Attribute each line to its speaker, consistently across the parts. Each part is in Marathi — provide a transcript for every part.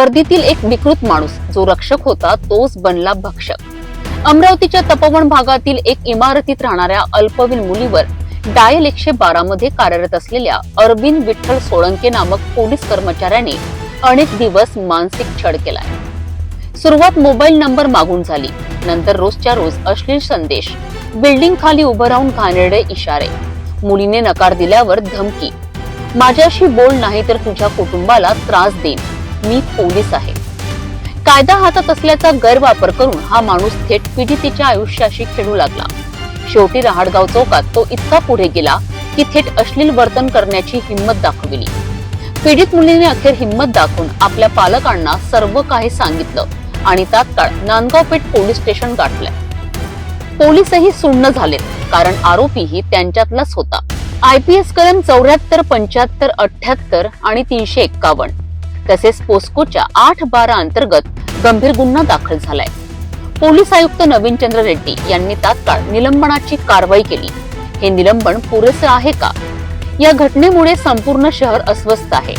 Speaker 1: वर्दीतील एक विकृत माणूस. जो रक्षक होता तोच बनला भक्षक. अमरावतीच्या तपोवन भागातील एक इमारतीत राहणाऱ्या अल्पवीन मुलीवर डायल एकशे बारा मध्ये कार्यरत असलेल्या अरविंद विठ्ठल सोळंके नामक पोलीस कर्मचाऱ्याने अनेक दिवस मानसिक छळ केलाय. सुरुवात मोबाईल नंबर मागून झाली. नंतर रोजच्या रोज अश्लील संदेश बिल्डिंग खाली उभं राहून घाणेरडे इशारे मुलीने नकार दिल्यावर धमकी. माझ्याशी बोल नाही तर तुझ्या कुटुंबाला त्रास देईन. मी पोलीस आहे. कायदा हातात असल्याचा गैरवापर करून हा माणूस थेट पीडितेच्या आयुष्याशी खेळू लागला. शेवटी रहाडगाव चौकात तो इतका पुढे गेला की थेट अश्लील वर्तन करण्याची हिंमत दाखविली. पीडित मुलीने अखेर हिंमत दाखवून आपल्या पालकांना सर्व काही सांगितलं आणि तात्काळ नांदगाव पेठ पोलीस स्टेशन गाठलंय. पोलीसही सुन्न झालेत कारण आरोपीही त्यांच्यातलाच होता. आय पी एस कलम चौऱ्याहत्तर पंच्याहत्तर अठ्याहत्तर आणि तीनशे एक्कावन्न तसेच पोस्कोच्या आठ बारा अंतर्गत गंभीर गुन्हा दाखल झालाय. पोलीस आयुक्त नवीन चंद्र रेड्डी यांनी तात्काळ निलंबनाची कारवाई केली. हे निलंबन पुरेसे आहे का? या घटनेमुळे संपूर्ण शहर अस्वस्थ आहे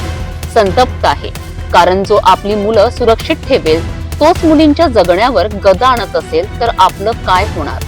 Speaker 1: संतप्त आहे. कारण जो आपली मुलं सुरक्षित ठेवेल तोच मुलींच्या जगण्यावर गदा आणत असेल तर आपलं काय होणार?